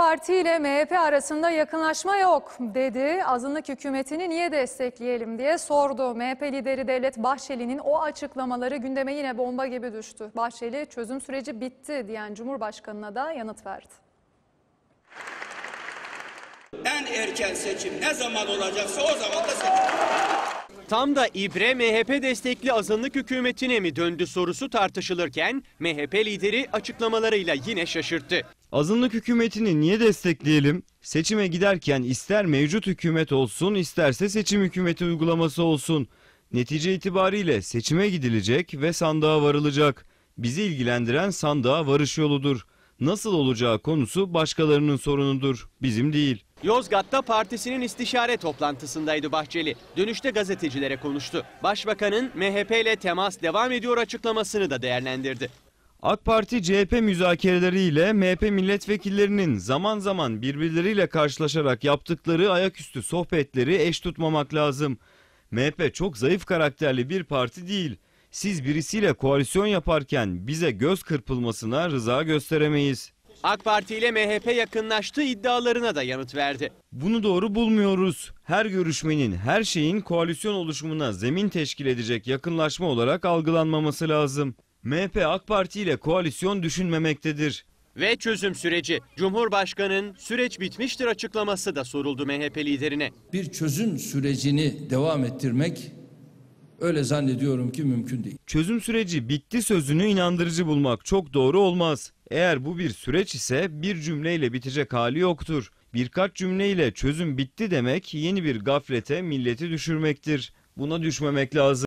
Parti ile MHP arasında yakınlaşma yok dedi. Azınlık hükümetini niye destekleyelim diye sordu. MHP lideri Devlet Bahçeli'nin o açıklamaları gündeme yine bomba gibi düştü. Bahçeli çözüm süreci bitti diyen Cumhurbaşkanı'na da yanıt verdi. En erken seçim ne zaman olacaksa o zaman da seçim. Tam da İbre MHP destekli azınlık hükümetine mi döndü sorusu tartışılırken MHP lideri açıklamalarıyla yine şaşırttı. Azınlık hükümetini niye destekleyelim? Seçime giderken ister mevcut hükümet olsun isterse seçim hükümeti uygulaması olsun. Netice itibariyle seçime gidilecek ve sandığa varılacak. Bizi ilgilendiren sandığa varış yoludur. Nasıl olacağı konusu başkalarının sorunudur, bizim değil. Yozgat'ta partisinin istişare toplantısındaydı Bahçeli. Dönüşte gazetecilere konuştu. Başbakanın MHP ile temas devam ediyor açıklamasını da değerlendirdi. AK Parti CHP müzakereleriyle MHP milletvekillerinin zaman zaman birbirleriyle karşılaşarak yaptıkları ayaküstü sohbetleri eş tutmamak lazım. MHP çok zayıf karakterli bir parti değil. Siz birisiyle koalisyon yaparken bize göz kırpılmasına rıza gösteremeyiz. AK Parti ile MHP yakınlaştığı iddialarına da yanıt verdi. Bunu doğru bulmuyoruz. Her görüşmenin, her şeyin koalisyon oluşumuna zemin teşkil edecek yakınlaşma olarak algılanmaması lazım. MHP AK Parti ile koalisyon düşünmemektedir. Ve çözüm süreci. Cumhurbaşkanının süreç bitmiştir açıklaması da soruldu MHP liderine. bir çözüm sürecini devam ettirmek öyle zannediyorum ki mümkün değil. Çözüm süreci bitti sözünü inandırıcı bulmak çok doğru olmaz. Eğer bu bir süreç ise bir cümleyle bitecek hali yoktur. Birkaç cümleyle çözüm bitti demek yeni bir gaflete milleti düşürmektir. Buna düşmemek lazım.